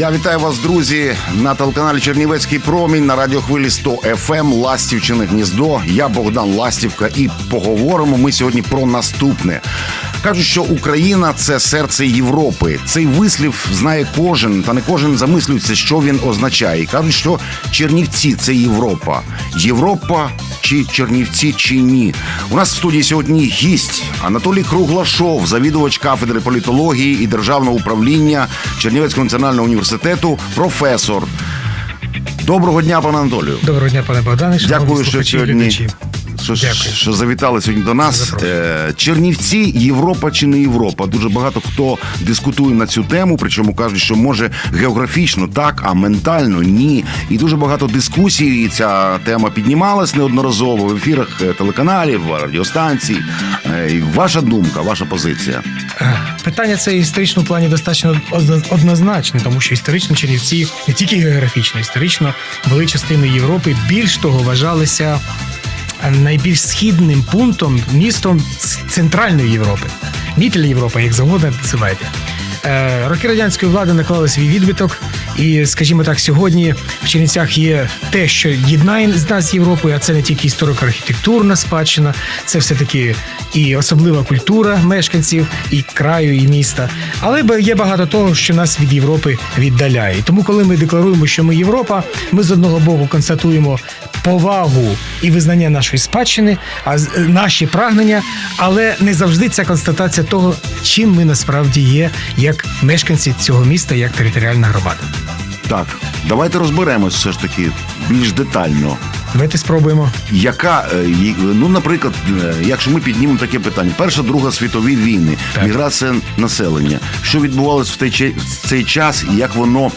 Я вітаю вас, друзі, на телеканалі Чернівецький промінь на радіохвилі 100 FM Ластівчине гніздо. Я Богдан Ластівка, і поговоримо ми сьогодні про наступне. Кажуть, що Україна це серце Європи. Цей вислів знає кожен, та не кожен замислюється, що він означає. Кажуть, що Чернівці це Європа. Європа чи Чернівці, чи ні. У нас в студії сьогодні гість Анатолій Круглашов, завідувач кафедри політології і державного управління Чернівецького національного університету, професор. Доброго дня, пане Анатолію. Доброго дня, пане Богдане. Дякую, що сьогодні. Що, що завітали сьогодні до нас. Е, Чернівці, Європа чи не Європа? Дуже багато хто дискутує на цю тему, причому кажуть, що може географічно так, а ментально ні. І дуже багато дискусій. І ця тема піднімалась неодноразово в ефірах е, телеканалів, радіостанцій. Е, Ваша думка, ваша позиція. Е, Питання це в історичному плані достатньо однозначне, тому що історично Чернівці не тільки географічно, історично були частиною Європи. Більш того, вважалися найбільш східним пунктом містом Центральної Європи. Мітель Європа, як завгодно називайте. Е, Роки радянської влади наклали свій відбиток, і, скажімо так, сьогодні в Чернівцях є те, що єднає з нас з Європою, а це не тільки історико-архітектурна спадщина, це все таки і особлива культура мешканців, і краю, і міста. Але є багато того, що нас від Європи віддаляє. Тому, коли ми декларуємо, що ми Європа, ми з одного боку констатуємо повагу і визнання нашої спадщини, а е, наші прагнення, але не завжди ця констатація того, чим ми насправді є, як мешканці цього міста, як територіальна громада. Так, давайте розберемось все ж таки більш детально. Давайте спробуємо. Яка е, ну, наприклад, е, якщо ми піднімемо таке питання, перша, друга світові війни, Так. міграція населення, що відбувалось в цей час, і як воно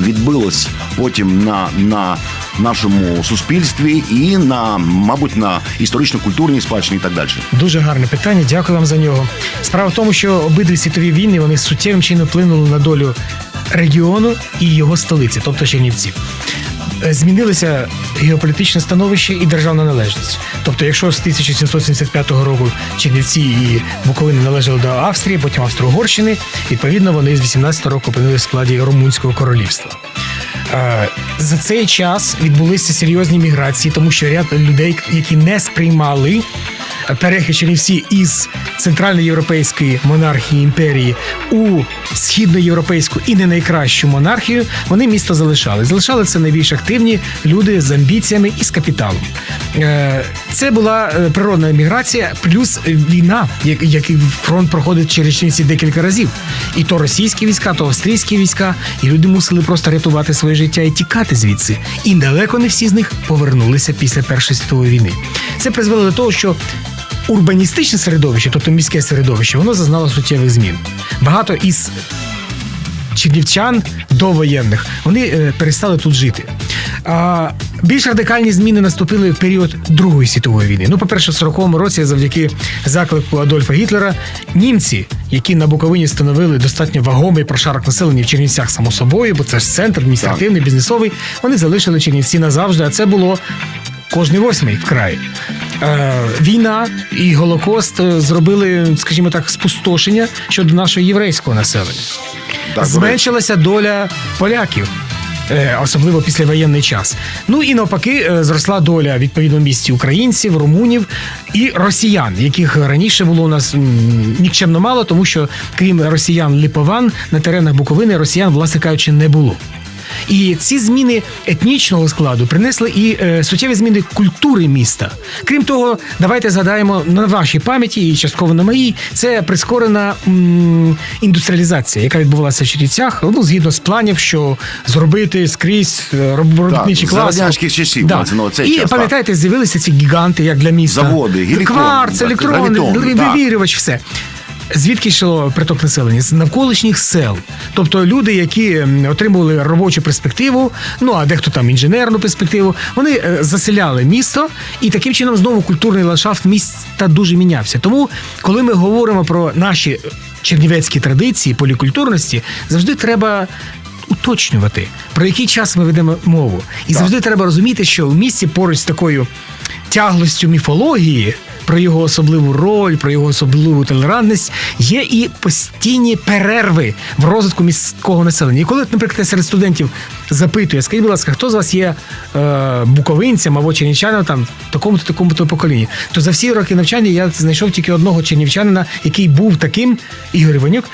відбилось потім на, на нашому суспільстві і на, мабуть, на історично-культурній спадщині і так далі. Дуже гарне питання. Дякую вам за нього. Справа в тому, що обидві світові війни вони суттєвим чином вплинули на долю регіону і його столиці, тобто Чернівців. Е, Змінилося геополітичне становище і державна належність. Тобто, якщо з 1775 року Чернівці і Буковина належали до Австрії, потім Австро-Угорщини, відповідно вони з 18 року опинилися в складі Румунського королівства. За цей час відбулися серйозні міграції, тому що ряд людей, які не сприймали перехід Чернівці із центральноєвропейської монархії імперії у східноєвропейську і не найкращу монархію, вони місто залишали. Залишали це найбільш активні люди з амбіціями і з капіталом. Е, Це була е, природна міграція, плюс війна, який фронт проходить через Чернівці декілька разів. І то російські війська, то австрійські війська, і люди мусили просто рятувати своє життя і тікати звідси. І далеко не всі з них повернулися після Першої світової війни. Це призвело до того, що урбаністичне середовище, тобто міське середовище, воно зазнало суттєвих змін. Багато із чернівчан довоєнних вони е, перестали тут жити. А, більш радикальні зміни наступили в період Другої світової війни. Ну, по-перше, в 40-му році, завдяки заклику Адольфа Гітлера, німці, які на Буковині становили достатньо вагомий прошарок населення в Чернівцях, само собою, бо це ж центр адміністративний, бізнесовий, вони залишили Чернівці назавжди, а це було кожний восьмий в краї. Е, війна і Голокост е, зробили, скажімо так, спустошення щодо нашого єврейського населення. Так, Зменшилася доля поляків. е, Особливо післявоєнний час. Ну і навпаки, зросла доля відповідно місті українців, румунів і росіян, яких раніше було у нас нікчемно мало, тому що крім росіян липован на теренах Буковини росіян, власне кажучи, не було. І ці зміни етнічного складу принесли і е, суттєві зміни культури міста. Крім того, давайте згадаємо на вашій пам'яті і частково на моїй. Це прискорена м, індустріалізація, яка відбувалася в Чернівцях, ну згідно з планів, що зробити скрізь е, роб- клас. радянських часів, Да. увазі, цей і час, пам'ятаєте, з'явилися ці гіганти, як для міста. Заводи, гелікон, кварц, так, електрон, вивірювач, все. Звідки йшло приток населення? З навколишніх сел. Тобто люди, які отримували робочу перспективу, ну а дехто там інженерну перспективу, вони е, заселяли місто, і таким чином знову культурний ландшафт міста дуже мінявся. Тому, коли ми говоримо про наші чернівецькі традиції, полікультурності, завжди треба. Уточнювати про який час ми ведемо мову, і завжди треба розуміти, що в місті поруч з такою тяглостю міфології про його особливу роль, про його особливу толерантність, є і постійні перерви в розвитку міського населення. І коли, наприклад, серед студентів запитує, скажіть, будь ласка, хто з вас є е, буковинцем або чернівчанином там такому-то такому-то поколінні, то за всі роки навчання я знайшов тільки одного чернівчанина, який був таким Ігор Іванюк,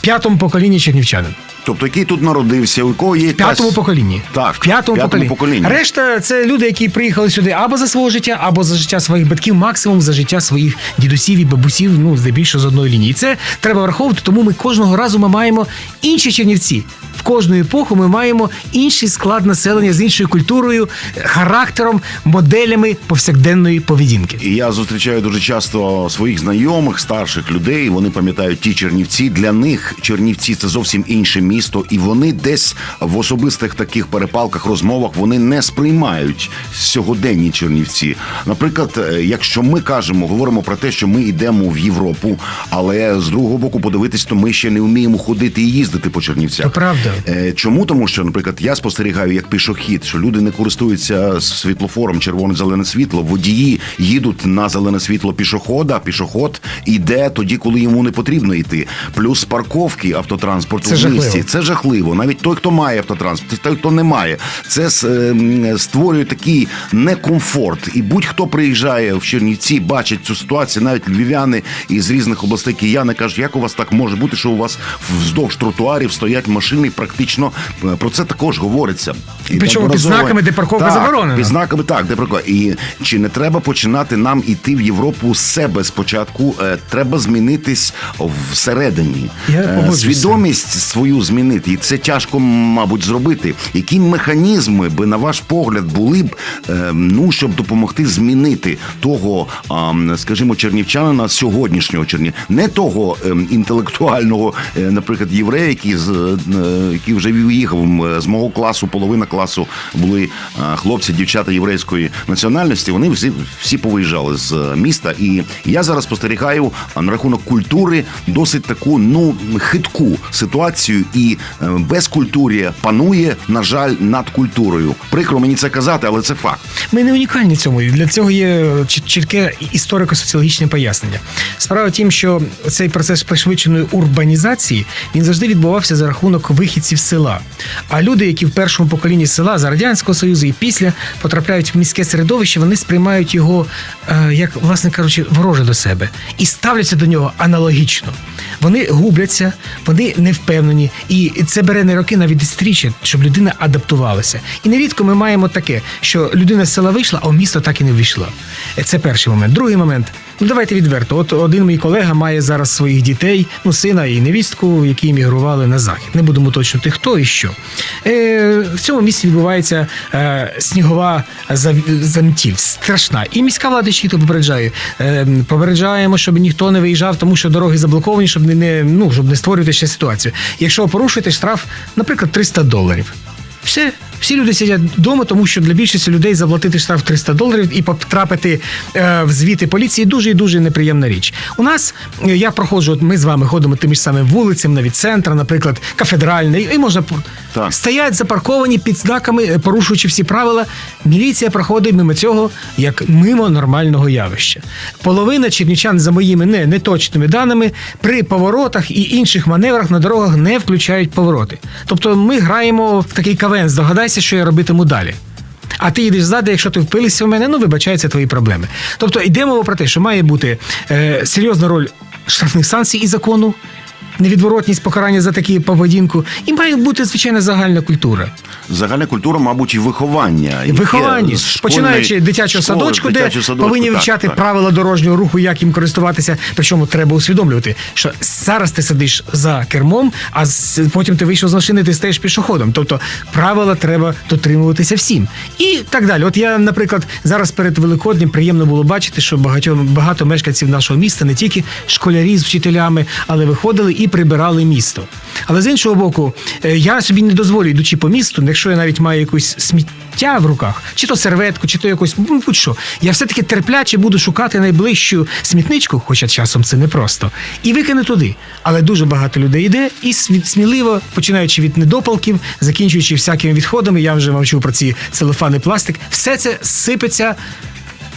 п'ятому поколінні чернівчанин. Тобто, який тут народився, у кого є В п'ятому поколінні. Так, в п'ятому, поколінні. поколінні. Решта це люди, які приїхали сюди або за свого життя, або за життя своїх батьків, максимум за життя своїх дідусів і бабусів, ну здебільшого з одної лінії. І це треба враховувати, тому ми кожного разу ми маємо інші чернівці. В кожну епоху ми маємо інший склад населення з іншою культурою, характером, моделями повсякденної поведінки. І я зустрічаю дуже часто своїх знайомих, старших людей. Вони пам'ятають ті Чернівці. Для них Чернівці це зовсім інше місто, і вони десь в особистих таких перепалках, розмовах вони не сприймають сьогоденні Чернівці. Наприклад, е, якщо ми кажемо, говоримо про те, що ми йдемо в Європу, але з другого боку подивитись, то ми ще не вміємо ходити і їздити по Чернівцях. Правда. Е, Чому? Тому що, наприклад, я спостерігаю як пішохід, що люди не користуються світлофором червоне-зелене світло. Водії їдуть на зелене світло пішохода. Пішоход іде тоді, коли йому не потрібно йти. Плюс парковки автотранспорту Це в місті. Це жахливо. Навіть той, хто має автотранспорт, той, хто не має, це ем, створює такий некомфорт. І будь-хто приїжджає в Чернівці, бачить цю ситуацію, навіть львів'яни із різних областей кияни кажуть, як у вас так може бути, що у вас вздовж тротуарів стоять машини, практично е, про це також говориться. І Причому під знаками, де парковка заборонена. Під знаками так, де парковка. І чи не треба починати нам іти в Європу з себе спочатку? Е, Треба змінитись всередині. Я Е. Свідомість свою змінити, і це тяжко, мабуть, зробити. Які механізми би, на ваш погляд, були б е, ну, щоб допомогти змінити того, скажімо, чернівчанина сьогоднішнього чернів, не того ем, інтелектуального, е, наприклад, єврея, який з е, який вже виїхав з мого класу, половина класу були е, хлопці, дівчата єврейської національності. Вони всі всі повиїжджали з е, міста. І я зараз спостерігаю на рахунок культури досить таку ну хитку ситуацію, і е, безкультур'я панує, на жаль, над культурою. Прикро мені це казати, але це факт. Ми не унікальні в цьому. І для цього є чітке історико-соціологічне пояснення. Справа в тім, що цей процес пришвидшеної урбанізації він завжди відбувався за рахунок вихідців села. А люди, які в першому поколінні села за радянського союзу і після потрапляють в міське середовище, вони сприймають його е, як, власне кажучи, вороже до себе і ставляться до нього аналогічно. Вони губляться, вони не впевнені, і це бере не роки, навіть десятиріччя, щоб людина адаптувалася. І нерідко ми маємо таке, що людина з села вийшла, а в місто так і не вийшла. Е, Це перший момент. Другий момент. Ну давайте відверто. От один мій колега має зараз своїх дітей, ну сина і невістку, які емігрували на захід. Не будемо уточнити, хто і що. Е, в цьому місці відбувається е, снігова заметіль, страшна. І міська влада чітко попереджає. Е, попереджаємо, щоб ніхто не виїжджав, тому що дороги заблоковані, щоб не, не ну щоб не створювати ще ситуацію. Якщо порушуєте штраф, наприклад, 300 доларів. Все, всі люди сидять вдома, тому що для більшості людей заплатити штраф 300 доларів і потрапити е, в звіти поліції дуже і дуже неприємна річ. У нас е, я проходжу, от ми з вами ходимо тими ж самими вулицями, навіть центр, наприклад, кафедральний, і можна Так. стоять запарковані під знаками, е, порушуючи всі правила. Міліція проходить мимо цього як мимо нормального явища. Половина чернівчан, за моїми не, неточними даними, при поворотах і інших маневрах на дорогах не включають повороти. Тобто ми граємо в такий кавен, здогадайся, що я робитиму далі. А ти їдеш ззаду, якщо ти впилився в мене, ну вибачаються твої проблеми. Тобто йде мова про те, що має бути е, серйозна роль штрафних санкцій і закону, невідворотність покарання за таку поведінку, і має бути звичайна загальна культура. Загальна культура, мабуть, і виховання. І виховання, починаючи дитячого школи, садочку, де садочку, повинні вивчати правила дорожнього руху, як їм користуватися. Причому треба усвідомлювати, що зараз ти сидиш за кермом, а потім ти вийшов з машини, ти стаєш пішоходом. Тобто правила треба дотримуватися всім. І так далі. От я, наприклад, зараз перед Великоднем приємно було бачити, що багато, багато мешканців нашого міста, не тільки школярі з вчителями, але виходили і прибирали місто. Але з іншого боку, е, я собі не дозволю, йдучи по місту, якщо я навіть маю якусь сміття в руках, чи то серветку, чи то якось ну, будь-що, я все-таки терпляче буду шукати найближчу смітничку, хоча часом це непросто, і викину туди. Але дуже багато людей йде і сміливо, починаючи від недопалків, закінчуючи всякими відходами, я вже мовчу про ці целофани пластик, все це сипеться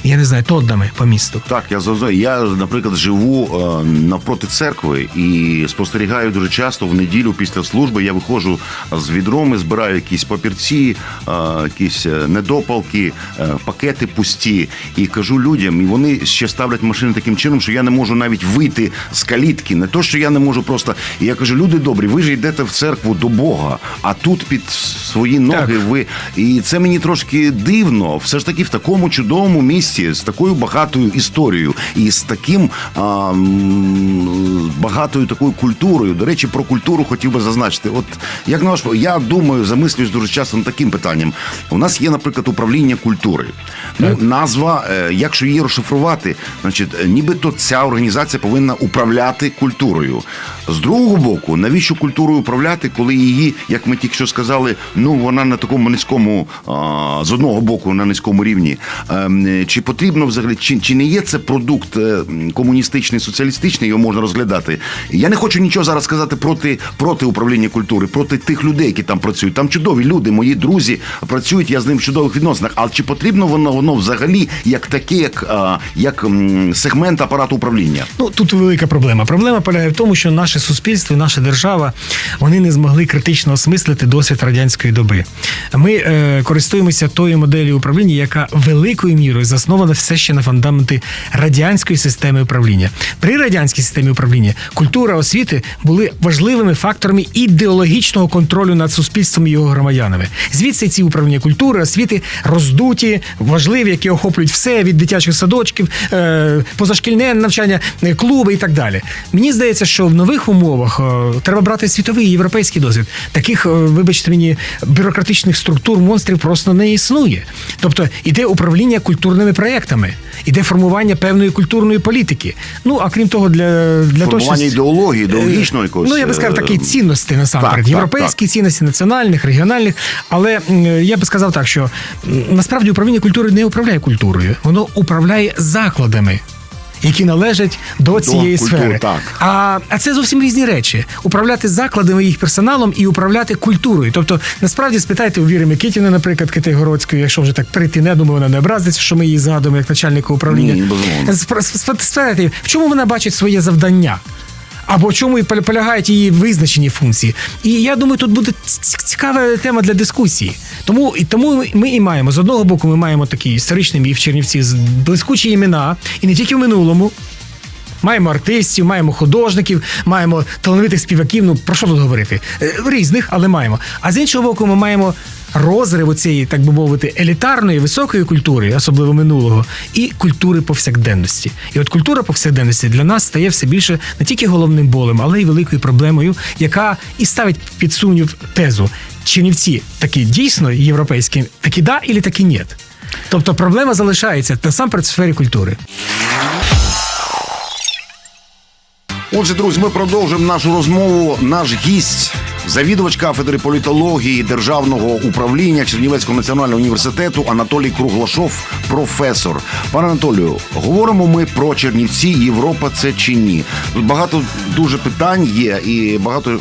я не знаю, тоддами по місту. Так, я зрозумів. Я, наприклад, живу е, навпроти церкви і спостерігаю дуже часто в неділю після служби. Я виходжу з відром і збираю якісь папірці, е, якісь е, недопалки, е, пакети пусті. І кажу людям, і вони ще ставлять машини таким чином, що я не можу навіть вийти з калітки. Не то, що я не можу просто. І я кажу, люди добрі, ви ж йдете в церкву до Бога, а тут під свої ноги Так. ви. І це мені трошки дивно. Все ж таки в такому чудовому місті з такою багатою історією і з таким а, багатою такою культурою. До речі, про культуру хотів би зазначити. От як на ваш я думаю, замислююсь дуже часто над таким питанням. У нас є, наприклад, управління культури. Ну, назва, е, якщо її розшифрувати, значить, е, нібито ця організація повинна управляти культурою. З другого боку, навіщо культурою управляти, коли її, як ми тільки що сказали, ну вона на такому низькому, з одного боку на низькому рівні. Ем, е, Чи потрібно взагалі, чи, чи не є це продукт е, комуністичний, соціалістичний, його можна розглядати? Я не хочу нічого зараз сказати проти, проти управління культури, проти тих людей, які там працюють. Там чудові люди, мої друзі працюють, я з ним в чудових відносинах. Але чи потрібно воно воно взагалі як таке, як, як сегмент апарату управління? Ну тут велика проблема. Проблема полягає в тому, що наше суспільство, наша держава, вони не змогли критично осмислити досвід радянської доби. Ми е, користуємося тою моделлю управління, яка великою мірою заснована все ще на фундаменти радянської системи управління. При радянській системі управління культура освіти були важливими факторами ідеологічного контролю над суспільством і його громадянами. Звідси ці управління культури, освіти роздуті, важливі, які охоплюють все від дитячих садочків, е, позашкільне навчання, е, клуби і так далі. Мені здається, що в нових умовах е, треба брати світовий європейський досвід. Таких, вибачте мені, бюрократичних структур монстрів просто не існує. Тобто іде управління культурними проектами, іде формування певної культурної політики. Ну а крім того, для, для того, що... ідеології, ідеологічної якогось, Ну я би сказав, е, такі цінності насамперед. так, так, Європейські цінності національних, регіональних. Але я би сказав так, що насправді управління культури не управляє культурою, воно управляє закладами. Які належать до цієї культури, сфери, так. а, а це зовсім різні речі: управляти закладами їх персоналом і управляти культурою. Тобто, насправді спитайте у Віри Микитіни, наприклад, Китайгородської, якщо вже так прийти, не думаю, вона не образиться, що ми її згадуємо як начальника управління. Ні, Спитайте, в чому вона бачить своє завдання? Або в чому і поля- полягають її визначені функції. І я думаю, тут буде цікава тема для дискусії. Тому і тому ми- і маємо з одного боку, ми маємо такий історичний міф Чернівців з блискучі імена, і не тільки в минулому. Маємо артистів, маємо художників, маємо талановитих співаків. Ну про що тут говорити? Е, Різних, але маємо. А з іншого боку, ми маємо розрив цієї, так би мовити, елітарної високої культури, особливо минулого, і культури повсякденності. І от культура повсякденності для нас стає все більше не тільки головним болем, але й великою проблемою, яка і ставить під сумнів тезу: Чернівці такі дійсно європейські, такі да, і такі ні. Тобто проблема залишається насамперед в сфері культури. Отже, друзі, ми продовжуємо нашу розмову. Наш гість, завідувач кафедри політології державного управління Чернівецького національного університету Анатолій Круглашов, професор. Пане Анатолію, говоримо ми про Чернівці. Європа це чи ні? Тут багато дуже питань є, і багато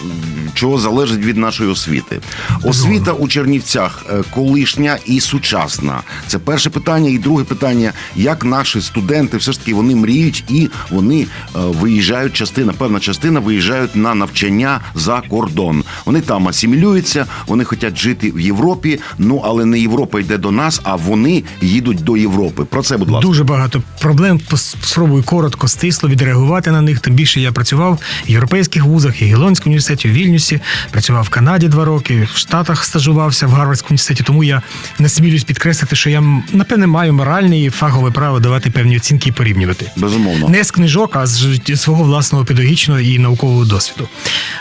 чого залежить від нашої освіти. Освіта у Чернівцях е, колишня і сучасна. Це перше питання. І друге питання: як наші студенти все ж таки вони мріють і вони е, виїжджають. Частина, певна частина виїжджають на навчання за кордон. Вони там асимілюються, вони хочуть жити в Європі. Ну але не Європа йде до нас, а вони їдуть до Європи. Про це, будь ласка. Дуже багато проблем. Спробую коротко, стисло відреагувати на них. Тим більше я працював в європейських вузах, Єгелонському університеті, у Вільнюсі, працював в Канаді два роки, в Штатах стажувався в Гарвардському університеті. Тому я не смілюсь підкреслити, що я напевне маю моральне і фахове право давати певні оцінки і порівнювати. Безумовно. Не з книжок, а з свого власного педагогічного і наукового досвіду.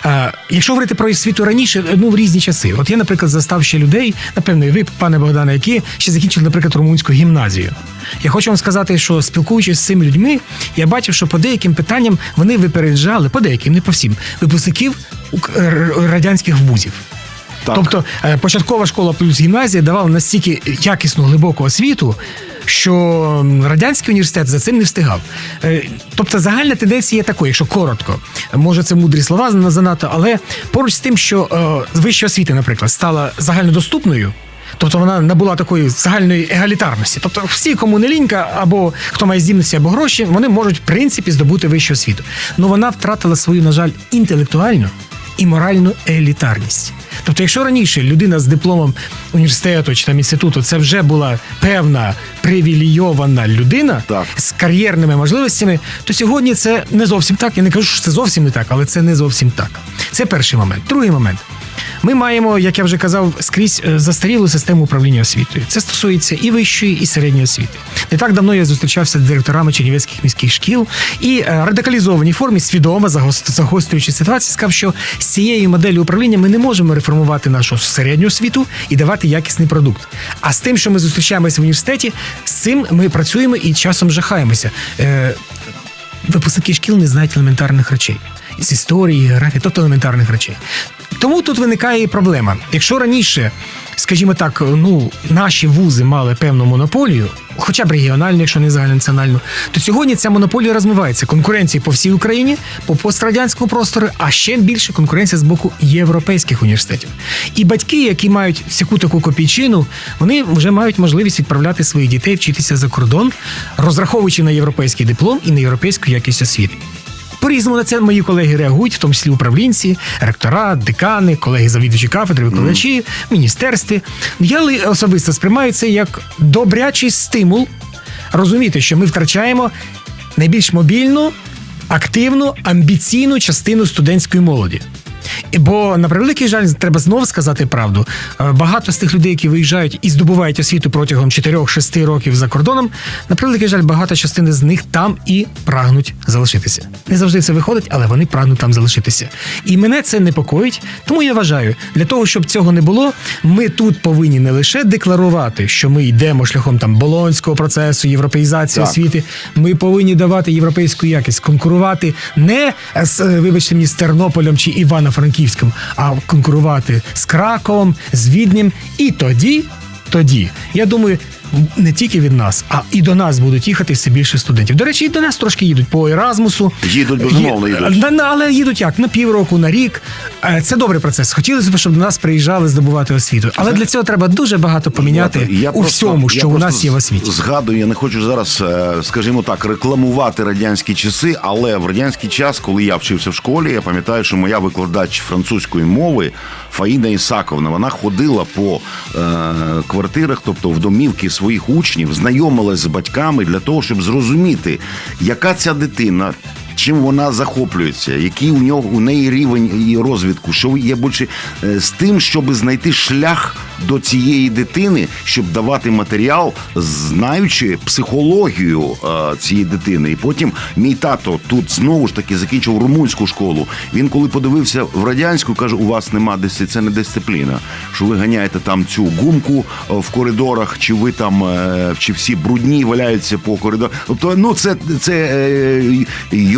А, якщо говорити про освіту раніше, ну в різні часи. От я, наприклад, застав ще людей, напевно, ви, пане Богдане, які ще закінчили, наприклад, румунську гімназію. Я хочу вам сказати, що спілкуючись з цими людьми, я бачив, що по деяким питанням вони випереджали, по деяким, не по всім, випускників радянських вузів. Так. Тобто е, початкова школа плюс гімназія давала настільки якісну глибоку освіту, що радянський університет за цим не встигав. Е, Тобто загальна тенденція є такою, якщо коротко. Може, це мудрі слова занадто, але поруч з тим, що е, вища освіта, наприклад, стала загальнодоступною. Тобто вона набула такої загальної егалітарності. Тобто всі, кому не лінька, або хто має здібності, або гроші, вони можуть в принципі здобути вищу освіту. Ну вона втратила свою, на жаль, інтелектуальну і моральну елітарність. Тобто, якщо раніше людина з дипломом університету чи там інституту це вже була певна привілейована людина Так. з кар'єрними можливостями, то сьогодні це не зовсім так. Я не кажу, що це зовсім не так, але це не зовсім так. Це перший момент. Другий момент. Ми маємо, як я вже казав, скрізь е, застарілу систему управління освітою. Це стосується і вищої, і середньої освіти. Не так давно я зустрічався з директорами чернівецьких міських шкіл і е, радикалізованій формі, свідомо загос- загострюючи ситуацію, сказав, що з цією моделлю управління ми не можемо реформувати нашу середню освіту і давати якісний продукт. А з тим, що ми зустрічаємося в університеті, з цим ми працюємо і часом жахаємося. Е, випускники шкіл не знають елементарних речей з історії, географії, тобто елементарних речей. Тому тут виникає і проблема. Якщо раніше, скажімо так, ну наші вузи мали певну монополію, хоча б регіональну, якщо не загальнонаціональну, то сьогодні ця монополія розмивається. Конкуренція по всій Україні, по пострадянському простору, а ще більше конкуренція з боку європейських університетів. І батьки, які мають всяку таку копійчину, вони вже мають можливість відправляти своїх дітей вчитися за кордон, розраховуючи на європейський диплом і на європейську якість освіти. По-різному на це мої колеги реагують, в тому числі управлінці, ректора, декани, колеги завідувачі кафедри, викладачі, mm. міністерстві. Я особисто сприймаю це як добрячий стимул розуміти, що ми втрачаємо найбільш мобільну, активну, амбіційну частину студентської молоді. Бо на превеликий жаль, треба знову сказати правду. Е, Багато з тих людей, які виїжджають і здобувають освіту протягом 4-6 років за кордоном, на превеликий жаль, багата частина з них там і прагнуть залишитися. Не завжди це виходить, але вони прагнуть там залишитися. І мене це непокоїть. Тому я вважаю, для того, щоб цього не було, ми тут повинні не лише декларувати, що ми йдемо шляхом там болонського процесу, європеїзації Так. освіти. Ми повинні давати європейську якість, конкурувати не з, е, вибачте мені, з Тернополем чи Івано-Франківським, а конкурувати з Краковом, з Віднем. І тоді, тоді, я думаю, не тільки від нас, а і до нас будуть їхати все більше студентів. До речі, і до нас трошки їдуть по Еразмусу. Їдуть, безумовно, їдуть. На- на- але їдуть як? На півроку, на рік. Е, Це добрий процес. Хотілося б, щоб до нас приїжджали здобувати освіту. Але для цього треба дуже багато поміняти Я у просто- всьому, я що у нас є в освіті. Згадую, я не хочу зараз, е, скажімо так, рекламувати радянські часи, але в радянський час, коли я вчився в школі, я пам'ятаю, що моя викладач французької мови Фаїна Ісаковна, вона ходила по е, квартирах, тобто в домівки своїх учнів, знайомилась з батьками для того, щоб зрозуміти, яка ця дитина. Чим вона захоплюється, який у нього у неї рівень її розвитку, що є більше е, з тим, щоб знайти шлях до цієї дитини, щоб давати матеріал, знаючи психологію е, цієї дитини. І потім мій тато тут знову ж таки закінчив румунську школу. Він коли подивився в радянську, каже: у вас нема дисципліни, це не дисципліна. Що ви ганяєте там цю гумку е, в коридорах, чи ви там чи всі брудні валяються по коридорах. Тобто, ну це, це е,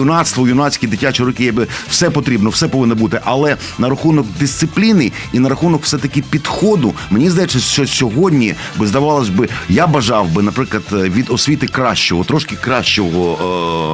юнацтво, юнацькі дитячі роки, якби все потрібно, все повинно бути. Але на рахунок дисципліни і на рахунок все таки підходу, мені здається, що сьогодні би здавалось би, я бажав би, наприклад, від освіти кращого, трошки кращого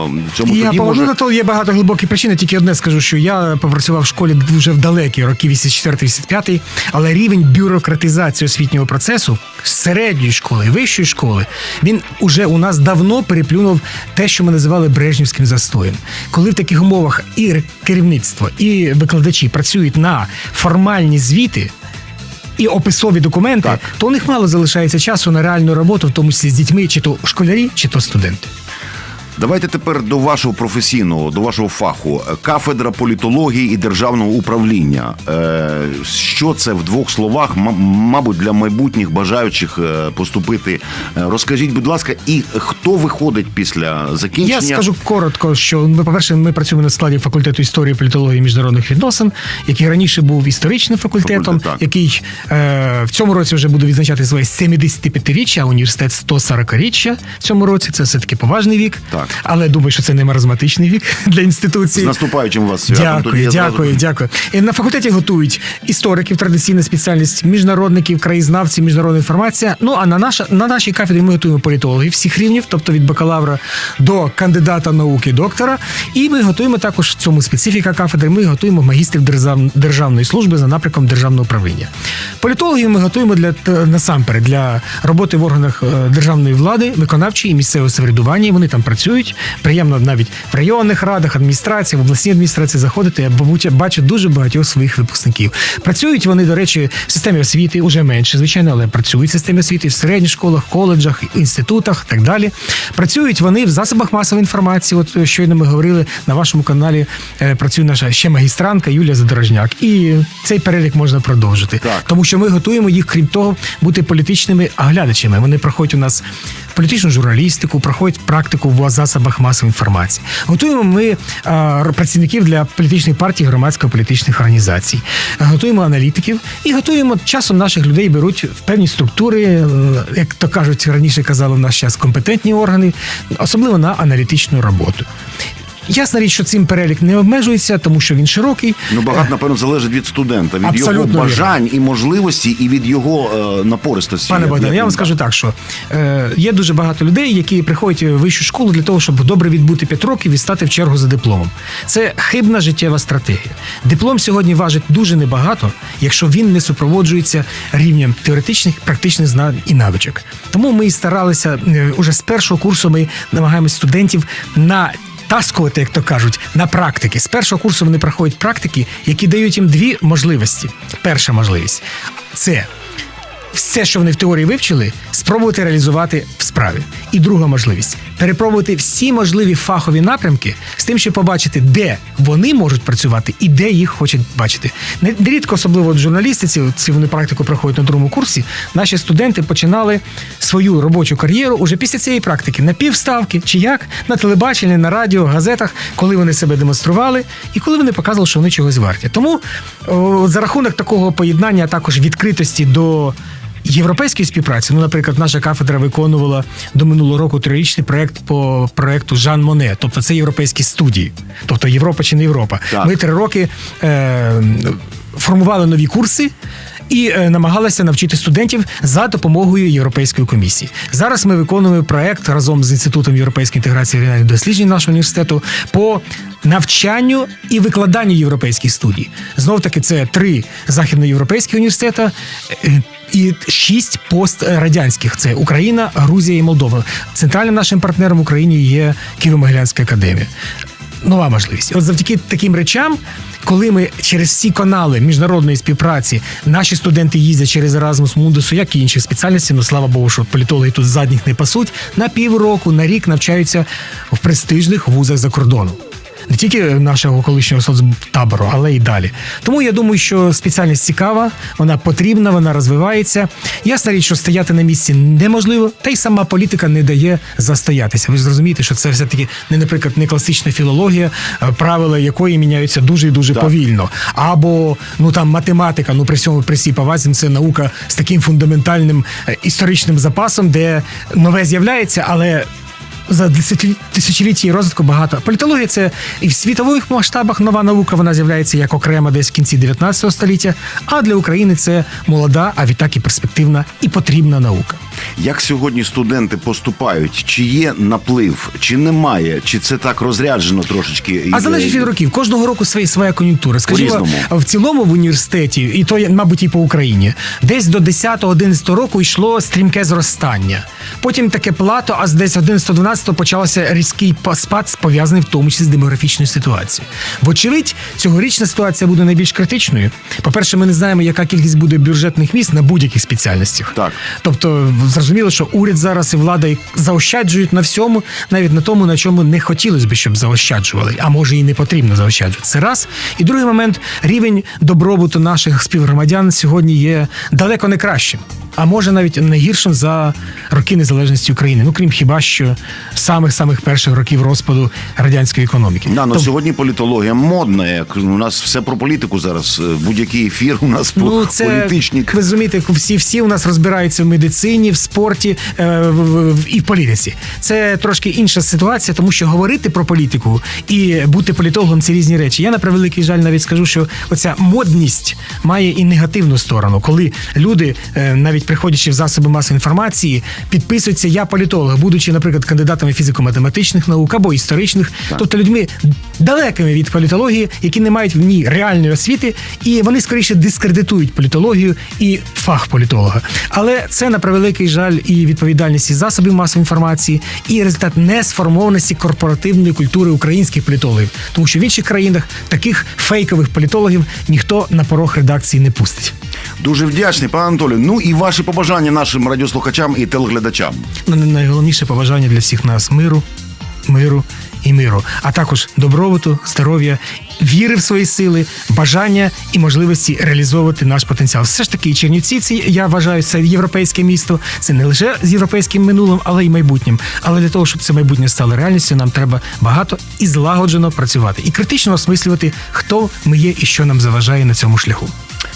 е, цьому Я тоді може. на то є багато глибоких причин. Тільки одне скажу, що я попрацював в школі дуже в далекі роки 84-85, але рівень бюрократизації освітнього процесу з середньої школи вищої школи він уже у нас давно переплюнув те, що ми називали брежнівським застоєм. Коли в таких умовах і керівництво, і викладачі працюють на формальні звіти. І описові документи, Так. то у них мало залишається часу на реальну роботу, в тому числі з дітьми, чи то школярі, чи то студенти. Давайте тепер до вашого професійного, до вашого фаху. Кафедра політології і державного управління. Е, Що це в двох словах? Мабуть, для майбутніх бажаючих е, поступити. Е, Розкажіть, будь ласка, і хто виходить після закінчення? Я скажу коротко, що ми, по-перше, ми працюємо на складі факультету історії, політології і міжнародних відносин, який раніше був історичним факультетом, Факультет, який е, в цьому році вже буде відзначати своє 75-річчя, а університет 140-річчя в цьому році. Це все таки поважний вік. Так. Так. Але думаю, що це не маразматичний вік для інституції. З наступаючим вас святом. Тоді Дякую, зразу- дякую, дякую. І на факультеті готують істориків, традиційна спеціальність, міжнародників, краєзнавців, міжнародна інформація. Ну а на наша на нашій кафедрі ми готуємо політологів всіх рівнів, тобто від бакалавра до кандидата науки, доктора. І ми готуємо також в цьому специфіка кафедри. Ми готуємо магістрів держав- державної служби за напрямком державного управління. Політологів ми готуємо для насамперед для роботи в органах е, державної влади, виконавчої і місцевого самоврядування. Вони там працюють. Приємно навіть в районних радах, адміністрації, в обласній адміністрації заходити. Я бачу дуже багатьох своїх випускників. Працюють вони, до речі, в системі освіти вже менше, звичайно, але працюють в системі освіти в середніх школах, коледжах, інститутах і так далі. Працюють вони в засобах масової інформації. От е, щойно ми говорили на вашому каналі. е, Працює наша ще магістранка Юлія Задорожняк. І цей перелік можна продовжити. Так. Тому що ми готуємо їх, крім того, бути політичними глядачами. Вони проходять у нас політичну журналістику, проходять практику в засобах масової інформації. Готуємо ми а, працівників для політичних партій, громадсько-політичних організацій. Готуємо аналітиків і готуємо часом наших людей беруть в певні структури, е, як то кажуть, раніше казали в наш час компетентні органи, особливо на аналітичну роботу. Ясна річ, що цим перелік не обмежується, тому що він широкий. Ну, багато, напевно, залежить від студента, від Абсолютно його вірно. бажань і можливості, і від його е, напористості. Пане Богдан, я вам скажу так, що е, є дуже багато людей, які приходять в вищу школу для того, щоб добре відбути 5 років і стати в чергу за дипломом. Це хибна життєва стратегія. Диплом сьогодні важить дуже небагато, якщо він не супроводжується рівнем теоретичних практичних знань і навичок. Тому ми і старалися е, уже з першого курсу. Ми намагаємось студентів на Таскувати, як то кажуть, на практики. З першого курсу вони проходять практики, які дають їм дві можливості. Перша можливість це все, що вони в теорії вивчили, спробувати реалізувати в справі. І друга можливість перепробувати всі можливі фахові напрямки з тим, щоб побачити, де вони можуть працювати і де їх хочуть бачити. Не- Нерідко, особливо в журналістиці, ці вони практику проходять на другому курсі. Наші студенти починали свою робочу кар'єру уже після цієї практики на півставки чи як на телебаченні, на радіо, газетах, коли вони себе демонстрували і коли вони показували, що вони чогось варті. Тому о, за рахунок такого поєднання, а також відкритості до. Європейської співпраці, ну, наприклад, наша кафедра виконувала до минулого року трирічний проект по проекту Жан Моне, тобто це європейські студії, тобто Європа чи не Європа. Так. Ми три роки е, формували нові курси. І е, намагалися навчити студентів за допомогою Європейської комісії. Зараз ми виконуємо проект разом з інститутом європейської інтеграції регіональних досліджень нашого університету по навчанню і викладанню європейських студій. Знов таки, це три західноєвропейських університети. І шість пострадянських це Україна, Грузія і Молдова. Центральним нашим партнером в Україні є Києво-Могилянська академія. Нова можливість. От завдяки таким речам, коли ми через всі канали міжнародної співпраці, наші студенти їздять через Erasmus Mundus, як і інші спеціальності, ну слава Богу, що політологи тут задніх не пасуть, на півроку, на рік навчаються в престижних вузах за кордоном. Не тільки нашого колишнього соцтабору, але й далі. Тому я думаю, що спеціальність цікава, вона потрібна, вона розвивається. Ясна річ, що стояти на місці неможливо, та й сама політика не дає застоятися. Ви ж зрозумієте, що це все таки не, наприклад, не класична філологія, е, правила якої міняються дуже і дуже Так. повільно. Або ну там математика, ну при всьому при всій повазі, це наука з таким фундаментальним е, історичним запасом, де нове з'являється, але за тисячоліття розвитку багато. Політологія це і в світових масштабах нова наука. Вона з'являється як окрема десь в кінці 19 століття. А для України це молода, а відтак і перспективна і потрібна наука. Як сьогодні студенти поступають? Чи є наплив, чи немає, чи це так розряджено трошечки? А залежить від років. Кожного року своя, своя кон'юнктура. Скажімо, в цілому в університеті, і то, мабуть, і по Україні, десь до 10-11 року йшло стрімке зростання. Потім таке плато, а з десь 11-12 почався різкий па- спад, пов'язаний в тому числі з демографічною ситуацією. Вочевидь, цьогорічна ситуація буде найбільш критичною. По-перше, ми не знаємо, яка кількість буде бюджетних місць на будь-яких спеціальностях. Так. Тобто, зрозуміло, що уряд зараз і влада заощаджують на всьому, навіть на тому, на чому не хотілося б, щоб заощаджували, а може і не потрібно заощаджувати. Це раз. І другий момент рівень добробуту наших співгромадян сьогодні є далеко не кращим. а може навіть найгіршим за роки незалежності України. Ну крім хіба що самих самих перших років розпаду радянської економіки. Да, ну Тоб- сьогодні політологія модна. Як у нас все про політику зараз. е, Будь-який ефір у нас по Ну, це політичні. ви розумієте, всі всі у нас розбираються в медицині, в спорті е, в- і в політиці. Це трошки інша ситуація, тому що говорити про політику і бути політологом це різні речі. Я на превеликий жаль навіть скажу, що оця модність має і негативну сторону, коли люди, е, навіть приходячи в засоби масової інформації, підписуються я політолог, будучи, наприклад, кандидатами фізико-математичних наук або історичних, тобто людьми далекими від політології, які не мають в ній реальної освіти, і вони скоріше дискредитують політологію і фах політолога. Але це на превеликий жаль і відповідальність із засобів масової інформації, і результат несформованості корпоративної культури українських політологів, тому що в інших країнах таких фейкових політологів ніхто на порог редакції не пустить. Дуже вдячний, пане Анатолію. Ну і ваші побажання нашим радіослухачам і телеглядачам. Ну, найголовніше побажання для всіх нас миру, миру і миру, а також добробуту, здоров'я, віри в свої сили, бажання і можливості реалізовувати наш потенціал. Все ж таки, Чернівці, це я вважаю, це європейське місто. Це не лише з європейським минулим, але й майбутнім. Але для того, щоб це майбутнє стало реальністю, нам треба багато і злагоджено працювати і критично осмислювати, хто ми є і що нам заважає на цьому шляху.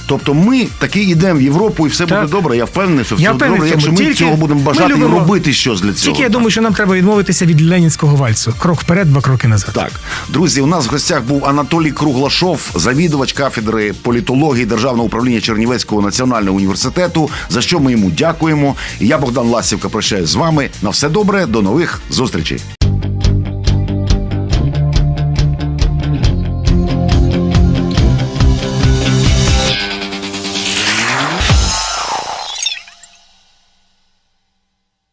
Тобто ми таки йдемо в Європу і все Так. буде добре. Я впевнений, що все Я буде добре, цьому. якщо ми Тільки цього будемо бажати і робити щось для цього. Тільки я думаю, що нам треба відмовитися від ленінського вальсу. Крок вперед, два кроки назад. Так, друзі, у нас в гостях був Анатолій Круглашов, завідувач кафедри політології Державного управління Чернівецького національного університету. За що ми йому дякуємо. І я Богдан Ласівка прощаюсь з вами. На все добре, до нових зустрічей.